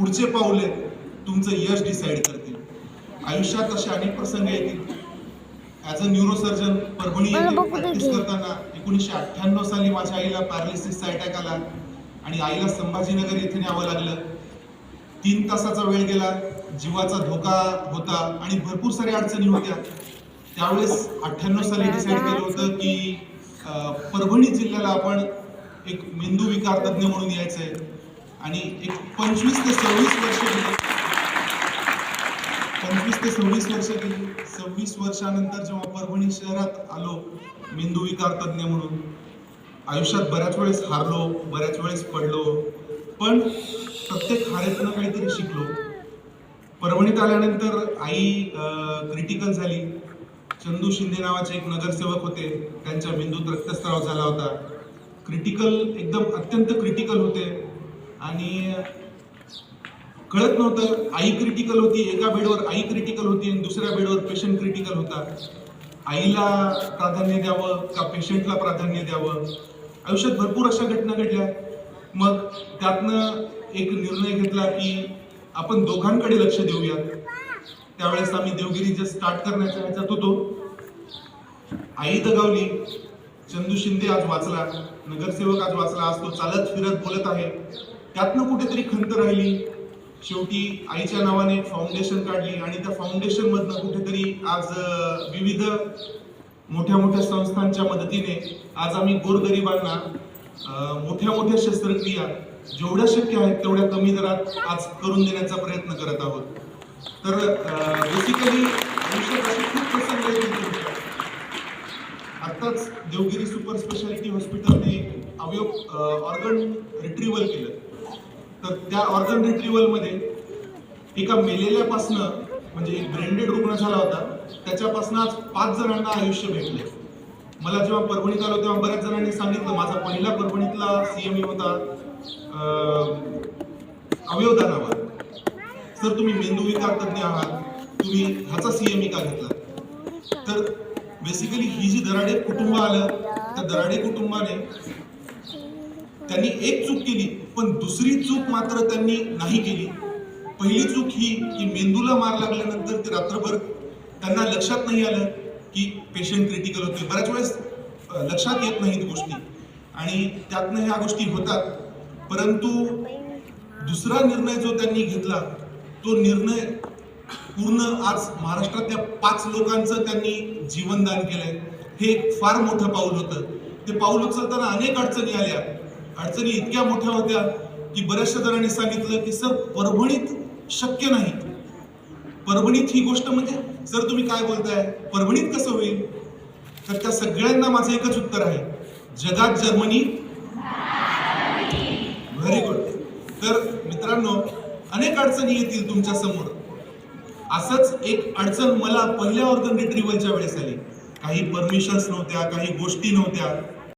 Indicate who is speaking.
Speaker 1: पुढचे पाऊले तुमचं यश डिसाईड करतील. आयुष्यात असे अनेक प्रसंग येतील. As a neurosurgeon Parbhani practice. करताना एकोणीसशे अठ्ठ्याण्णव साली माझ्या आईला पॅरालिसिसचा अटॅक आला आणि आईला संभाजीनगर येथे न्यावं लागलं. तीन तासाचा वेळ गेला जीवाचा धोका होता आणि भरपूर साऱ्या अडचणी होत्या. त्यावेळेस अठ्ठ्याण्णव साली डिसाईड केलं होतं की परभणी जिल्ह्याला आपण एक मेंदू विकार तज्ज्ञ म्हणून यायचंय. आणि एक पंचवीस ते सव्वीस वर्ष गेली. पंचवीस ते सव्वीस वर्ष गेली. सव्वीस वर्षानंतर जेव्हा परभणी शहरात आलो. मेंदू विकार तज्ज्ञ म्हणून. आयुष्यात बऱ्याच वेळेस हारलो बऱ्याच वेळेस पडलो. पण प्रत्येक हारेतनं काहीतरी शिकलो. परभणीत आल्यानंतर आई क्रिटिकल झाली. चंदू शिंदे नावाचे एक नगरसेवक होते. त्यांच्या मेंदूत रक्तस्राव झाला होता. क्रिटिकल एकदम अत्यंत क्रिटिकल होते. आणि कळत नव्हतं आई क्रिटिकल होती एका बेडवर आई क्रिटिकल होती आणि दुसऱ्या बेडवर पेशंट क्रिटिकल होता. आईला प्राधान्य द्यावं का पेशंटला प्राधान्य द्यावं? आयुष्यात भरपूर अशा घटना घडल्या. मग त्यातनं एक निर्णय घेतला की आपण दोघांकडे लक्ष देऊयात त्यावेळेस आम्ही देवगिरी जे स्टार्ट करण्याच्या ह्याच्यात होतो. आई दगावली चंदू शिंदे आज वाचला नगरसेवक आज वाचला आज तो चालत फिरत बोलत आहे. त्यातनं कुठेतरी खंत राहिली. शेवटी आईच्या नावाने फाउंडेशन काढली आणि त्या फाउंडेशन मधनं कुठेतरी आज विविध मोठ्या मोठ्या संस्थांच्या मदतीने आज आम्ही गोरगरिबांना मोठ्या मोठ्या शस्त्रक्रिया जेवढ्या शक्य आहेत तेवढ्या कमी दरात आज करून देण्याचा प्रयत्न करत आहोत. तर बेसिकली आयुष्यात असे खूप प्रसंग येतील आत्ताच देवगिरी सुपर स्पेशालिटी हॉस्पिटलने अवयव ऑर्गन रिट्रीवल केलं. तर त्या ऑर्गन रिट्रीवलमध्ये एका मेलेल्यापासनं म्हणजे एक ब्रेंडेड रुग्ण झाला होता त्याच्यापासून आज पाच जणांना आयुष्य भेटले मला जेव्हा परभणीत आलो तेव्हा बऱ्याच जणांनी सांगितलं माझा पहिला परभणीतला सीएमई होता अवयवदानावर सर तुम्ही मेंदू विकार तज्ञ आहात तुम्ही ह्याचा सीएमई का घेतला? तर बेसिकली ही जी दराडे कुटुंब आलं त्या दराडे कुटुंबाने त्यांनी एक चूक केली पण दुसरी चूक मात्र त्यांनी नाही केली. पहिली चूक ही की मेंदूला मार लागल्यानंतर ते रात्रभर त्यांना लक्षात नाही आलं की पेशंट क्रिटिकल होते. बऱ्याच वेळेस लक्षात येत नाहीत गोष्टी. आणि त्यातनं ह्या गोष्टी होतात. परंतु दुसरा निर्णय जो त्यांनी घेतला तो निर्णय पूर्ण आज महाराष्ट्रातल्या पाच लोकांचं त्यांनी जीवनदान केलंय. हे एक फार मोठं पाऊल होतं. ते पाऊल उचलताना अनेक अडचणी आल्या. अडचणी इतक्या मोठ्या होत्या की बऱ्याचशा जणांनी सांगितलं की सर परभणीत शक्य नाही. परभणीत ही गोष्ट म्हणजे सर तुम्ही काय बोलताय? परभणीत कसं होईल? तर त्या सगळ्यांना माझं एकच उत्तर आहे. जगात जर्मनी. व्हेरी गुड तर मित्रांनो अनेक अडचणी येतील तुमच्यासमोर. असंच एक अडचण मला पहिल्या ऑर्गन रिट्रीवलच्या वेळेस आली. काही परमिशन्स नव्हत्या काही गोष्टी नव्हत्या.